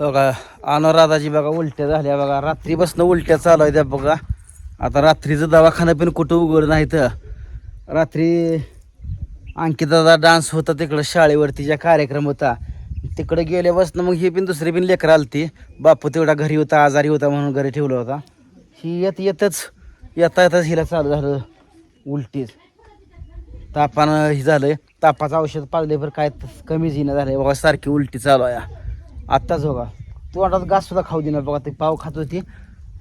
बघा अनुराधाची बघा उलट्या झाल्या बघा. रात्रीपासून उलट्या चालू आहेत त्या बघा. आता रात्रीचं दवाखाना पण कुठं उघड नाही तर रात्री अंकिताचा डान्स होता तिकडं शाळेवरती ज्या कार्यक्रम होता. तिकडे गेल्यापासून मग ही पण दुसरी पण लेकरं आलती. बापू तेवढा घरी होता आजारी होता म्हणून घरी ठेवला होता. ही येत येतच येता येताच हिला चालू झालं उलटीच. तापानं हे झालं. तापाचं औषध पाजले पण काय कमी कमीच झालं झालंय. बघा सारखी उलटी चालू आहे. आत्ताच बघा. तोंडात घास सुद्धा खाऊ देणार बघा ते पाव खात होती.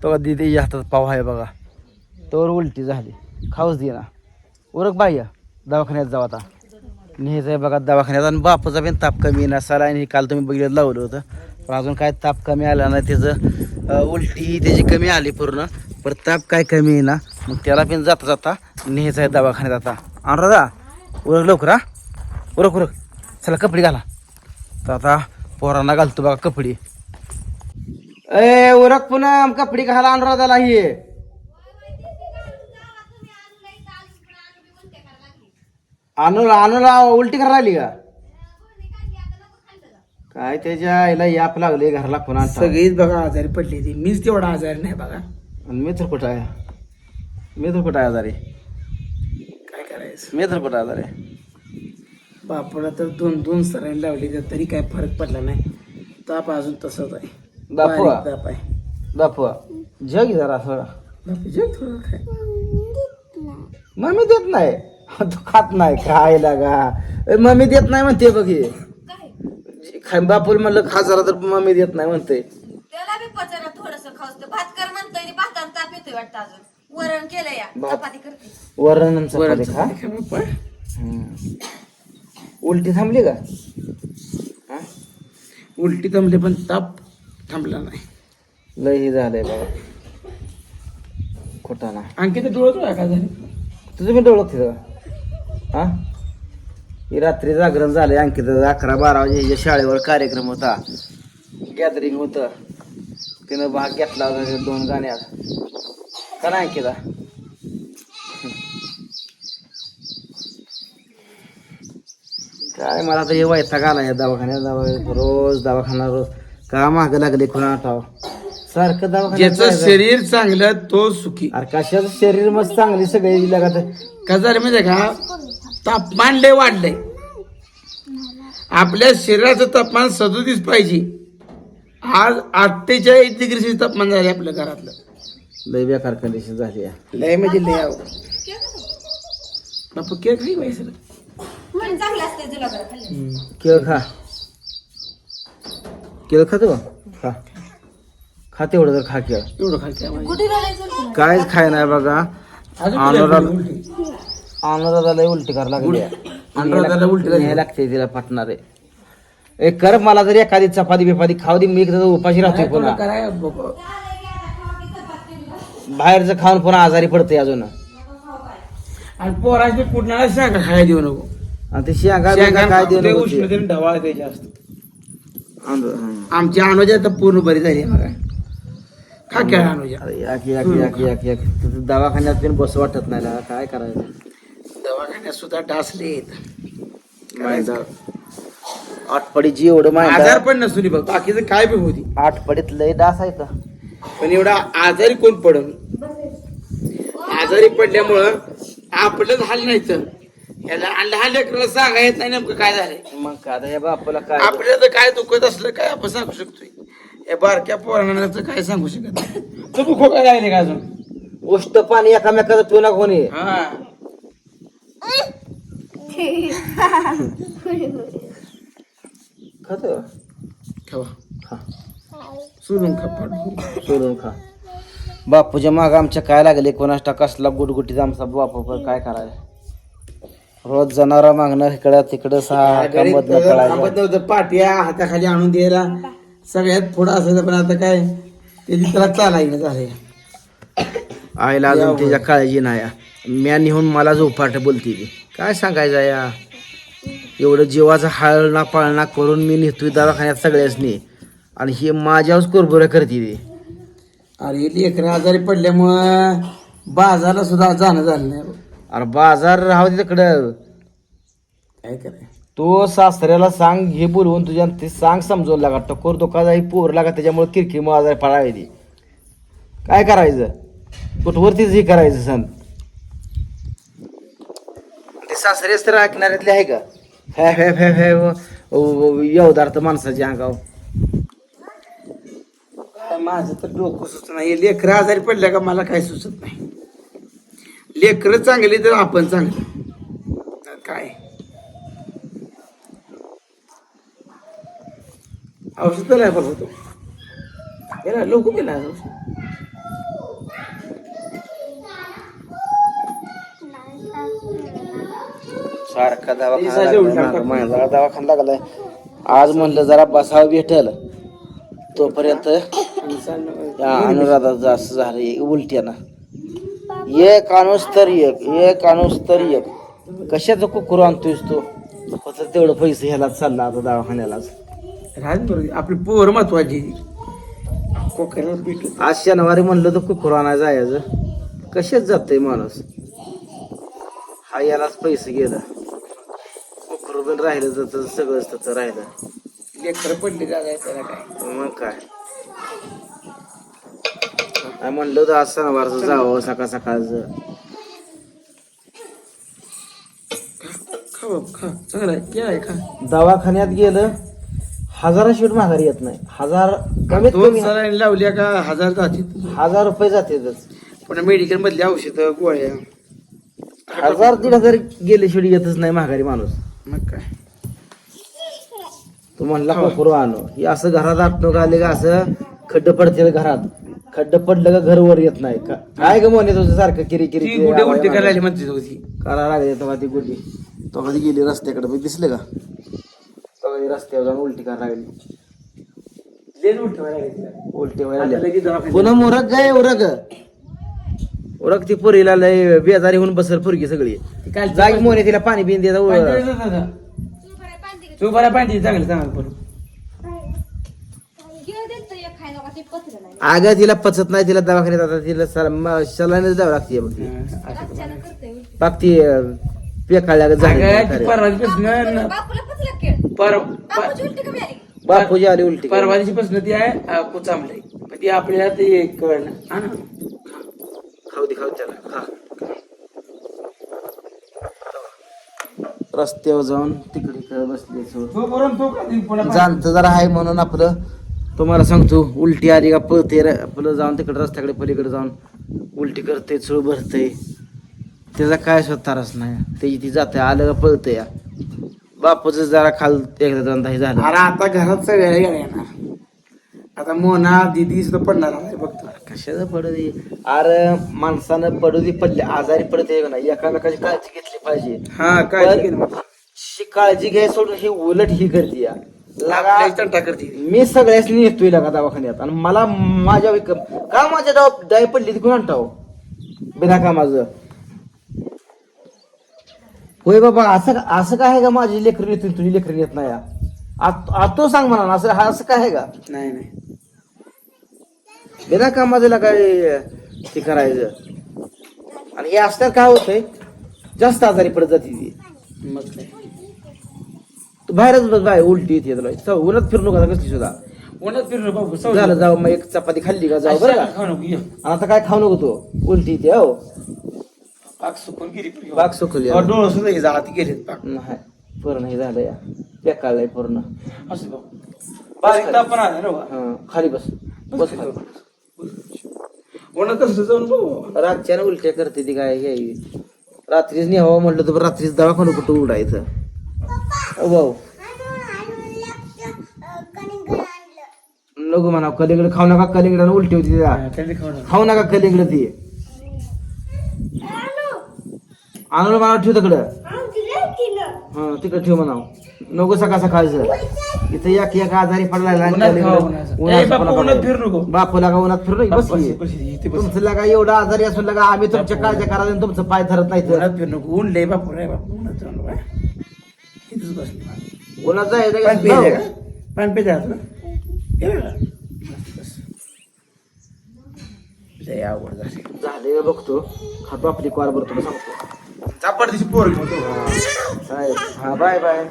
तेव्हा ते हातात पाव आहे बघा. तोवर उलटी झाली. खाऊच दे ना उरक बाई दवाखान्यात जाऊ आता. न्यायचं आहे बघा दवाखान्यात. आणि बापूचा पण ताप कमी येणार साला आणि काल तुम्ही बघितलं लावलं होतं. पण अजून काय ताप कमी आला नाही त्याचं उलटी त्याची कमी आली पूर्ण. पण ताप काय कमी येणार मग त्याला पण जाता जाता न्यायचं आहे दवाखान्यात आता. अनुराधा उरक लवकर हा? उरक उरक. चला कपडे घाला. तर आता पोरांना घालतो बघा कपडे. ए उरक पुन्हा कपडे घाला अनुराधाला ही. अनुला अनुला उलटी करायला लागली का? काय त्याच्या आईला याप लागले घरला पुन्हा आणि सगळीच बघा आजारी पडली ती. मीच तेवढा आजारी नाही बघा. मी तर कुठं आहे? मी तर कुठं आहे आजारी? काय करायचं? मी तर कुठं आजारी आहे? बापूला तर दोन दोन सरांनी लावली तर तरी काय फरक पडला नाही. ताप अजून तसंच आहे. बापू. बारीक ताप आहे. बापू. जग जरा थोडा. बापू जग थोडं काय मम्मी देत नाही. तू खात नाही काय लागा ए, मम्मी देत नाही म्हणते बघ हे. खाय बापूल म्हणलं खा जरा तर मम्मी देत नाही म्हणते. त्याला बी पचायला थोडस खावतं भात कर म्हणतोय भाताला ताप येतोय वाटतं अजून. वरण केलं या. भात. चपाती करते. वरण आणि चपाती खा. उलटी थांबली का? हा? उलटी जमले पण ताप थांबला नाही. लय हे झालंय बाबा. खोटा ना आणखी तर डोळत काय झाले? तुझं मी डोळत तिथं. हा? ही रात्री जागरण झालंय अंकित. अकरा बारा वाजे शाळेवर कार्यक्रम होता. गॅदरिंग होतं. तिनं भाग घेतला होता दोन गाण्यात. का नाही अंकिता? काय मला आता हे वैताग आला या दवाखान्यात. दवा रोज दवाखाना रोज का मागं लागले कोणा आठाव? सारखं ज्याचं. शरीर चांगलं तो सुखी. अरे कशाचं शरीर मस्त चांगली सगळी लागत का झालं माहिती का? तापमान लय वाढलंय. आपल्या शरीराचं तापमान सदोतीस पाहिजे. आज अठ्ठेचाळीस डिग्री तापमान झाले आपल्या घरातलं. लय बेकार कंडिशन झाली आहे लय म्हणजे लय आव केक खाई पाहिजे पण चांगलं असते तुला बरं खाल्लं केळ खा. केळ खातो का? खा. खा तेवढं तर खा केळ. एवढं खायचं आम्हाला. कुठे खाय नाही बघा. अजून अनुराधा कुठे उलटी? अनुराधाला लय उलटी करायला लागली. अनुराधाला उलटी लागते तिला फाटणार आहे. ए कर मला जर एखादी चपाती बिपाती खाऊ दे मी एकदा उपाशी राहतोय पुन्हा. बाहेरचं खाऊन पुन्हा आजारी पडतोय अजून. आणि पोराचे कुठणार सांगा खायला देऊ नको. आणि ते शेंगा शेंगा बिंगा काय ते देऊ नको ते. उष्णतेने ढवाळ ते जास्त. अनुरा- हं. आमची अनुजा तर पूर्ण बरी झाली बघा. खा खेळा अनुजा. अरे याक याक याक याक याक तुझं दवाखान्यात पण बस वाटत नाही ना काय करायचं? दवाखान्यात सुद्धा डासले माहिती आठपडीची एवढं आजार माहिती पण नसुनी बघ बाकीचं काय बी होती आठपडीत लय डास आहे का पण एवढा आजारी कोण पडन? आजारी पडल्यामुळं आपलं झालं नाही तर. याला लहान लेकराला सांगा येत नाही नेमकं काय झालंय. मग काय आता या बापाला काय आपल्याला तर काय दुखत असलं काय आपण सांगू शकतोय? या बारक्या पोरांना तर काय सांगू शकत नाही. काय राहिले का अजून? उष्ट पाणी एकामेकाचं पिऊ कोणी हा. खातो? ठेवा खा. सोडून खा पाठ सोडून खा. बापूच्या माग आमच्या काय लागले? कोणाष्टा कसला गुटगुटीत आमचा बापू काय करायचं रोज जनावर मागणं इकडं तिकडं सहा थांबत नव्हतं पाट्या हाताखाली आणून द्यायला. सगळ्यात पुढं असायचं पण आता काय त्याची त्याला चालायला झालंय. आईला अजून त्याच्या काळजी नाही. म्या निहून मला झोपाट बोलते ती. काय सांगायचं या? एवढं जीवाचा हाळणा पाळणा करून मी नेतोय दवाखान्यात सगळ्यासनी. आणि हे माझ्यावरच कुरबुऱ्या करते ती. अरे लेकरं आजारी पडल्यामुळं बाजारला सुद्धा जाणं झालं नाही. अरे बाजार राहू दे तिकडं. काय कराय तो सासऱ्याला सांग हे बोलवून तुझ्या ते सांग समजून लागा. टकोर धोका जाई पोर लागा त्याच्यामुळे किरकी आजारी फळावी ती. काय करायचं? कुठवरतीच हे करायचं सण ते सासरे तर ऐकणाऱ्यातले आहे का? हॅ हॅ हॅ हॅ येवदार्थ माणसाच्या अंगावर. काय माझं तर डोकं सुचत नाही. लेकर आजारी पडल्या का मला काय सुचत नाही? लेकर चांगली तर आपण चांगलं. काय? औषध नाही बघतो गेला लोक गेला सारखा दवाखाना दवाखाना लागलाय. आज म्हणलं जरा बसावं भेटल. तोपर्यंत त्या अनुराधाचं असं झालं उलट्यानं. एक आणूस तर एक एक आणूस तर एक. कशाचं कुकुर आणतोयस तो? तेवढं पैसे ह्याला चालला आता दवाखान्यालाच. आपली पोर महत्वाची. कोकऱ्याला आज शनिवारी म्हणलं तर कुकुर आणायला जायचं. कशात जातंय माणूस? हा यालाच पैसे गेलं. कुकुर पण राहिलं तर सगळंच त्याचं राहिलं. लेकर पडली जागा काय? मग काय? काय म्हणलं होतं आज सणवारचं जावं सकाळ सकाळचं. खा बाप खा. चांगला आहे. या आहे, खा. दवाखान्यात गेलं हजार शीट माघारी येत नाही. हजार कमीत दोन कमी लावल्या का? हजार जातील हजार रुपये जातेच पुन्हा मेडिकल मधली औषधं गोळ्या. हजार दीड हजार गेले शिडी येतच नाही माघारी माणूस. मग काय? तू म्हणला कोकरू आणू. हे असं घरात आपणं आले का असं? खड्ड पडते घरात. खड्ड पडलं का घर वर येत नाही का? काय ग म्हणे तुझं सारखं किरी किरी ती गुडे उलटी करायला म्हणते होती करा लागले तेव्हा ती गुड्डी तो कधी गेली रस्त्याकडे बघ दिसले का? तो कधी रस्त्यावर जाऊन उलटी करा लागली. लेट उलटी व्हायला लागली. उलटी आता व्हायला लगेच दवाखान्यात. पुन्हा मोरग गाय उरग. उरग ती पोरीला लय बेजारी होऊन बसल पोरगी सगळी. ती काल जागी मोने तिला पाणी बिन देता पाणी. तू बरा पाणी दे, चांगलं चांगलं करू अगं तिला पचत नाही तिला दवाखान्यात आता तिला सलाईनच द्यावं लागते बघ ती. पेकाळल्या पर आली बापूजी आली उलटी ती आहे पण ती आपल्याला ते कळलं. हा ना? खाऊ दे खाऊ दे त्याला खा. रस्त्यावर जाऊन तिकडे इकडे बसले सो तो तो का जाणतं जरा आहे म्हणून आपलं तुम्हाला सांगतो उलटी आली का पळते आपलं जाऊन तिकडे रस्त्याकडे पलीकडे जाऊन. उलटी करते चूळ भरते. त्याचा काय स्वतःच नाही. त्याची ती जाते आलं का पळते या बापूच जरा खाल एकदा दोनदा हे झालं. अरे आता घरात सगळ्या येणार. आता मोना दिदी सुद्धा पडणार आहे बघतो कशाचं पडू दे? अरे माणसानं पडू दे पडले. आजारी पडते का नाही? एकामेकाची काळजी घेतली पाहिजे. हा पण शी काळजी घ्याय सोडून ही उलट ही करते या. मी सगळ्यासनी येतोय लागा दवाखान्यात. आणि मला माझ्या विक- का माझ्या डाय पडली ती कोण आणताव बिना कामाचं. होय बाबा असं असं काय आहे का माझी लेकरी येतोय तुझी लेकरी येत नाही? आत- आतो सांग म्हणा असं हा असं काय आहे का? नाही नाही. बिना कामाचं काय ते करायचं. आणि हे असल्यावर काय होतंय? जास्त आजारी पडत जाते ती. मग काय? तू बाहेरच बस बाहेर उलटी येते तुला चव, उन्हात फिरू नका कसली सुद्धा. उन्हात फिरलो बाबू सवय. झालं जाऊ मग एक चपाती खाल्ली का? जाऊ बरं का? खाऊ नको ये. आणि आता काय खाऊ नको तू? उलटी येते हो. पाक सुकून गेली पुरी. बाग सुकली अहो, डोळं सुद्धा हे जाळात गेलेत पाक. नाही पूर्ण हे झालं या. बेकाळलंय पूर्ण. असं बाबू. बारीक ताप पण आला. हा. खाली बस. बस खाली. उन्हात कसं जाऊन बघू? रातच्यानं उलट्या करते ती काय हे. रात्रीच न्यावं म्हटलं तर रात्रीच दवाखाना कुठं उडायचं भाऊ नको म्हणा कलिंगड खाऊ नका कलिंगडानं उलटी होती तिला खाऊ नका. खाऊ नका कलिंगड ती आणून मला ठेव तिकडं हा तिकडं ठेव म्हणाव नको सकाळ सकाळचं इथं एक एक आजारी पडलाय लहान उन्हात. खावा ए, बापू, उन्हात. फिरू नको. बापू लागा उन्हात फिरू बस बस, ये. बस, इथे बस. तुमचं लागा एवढं आजारी असून लागा आम्ही तुमच्या काळजी करायला आणि तुमचं पाय धरत नाही तर उन्हात फिरू नको ऊन लय बापू रे बापू इथंच बसले जायचं पाणी का? प्यायचं का पाणी प्यायचं ना प्यायचं का? बस, बस. लय आवड झाली झाले बघतो खातो आपली कॉल बरं तुला सांगतो चापड दिशी पोर घेऊन हा बाय बाय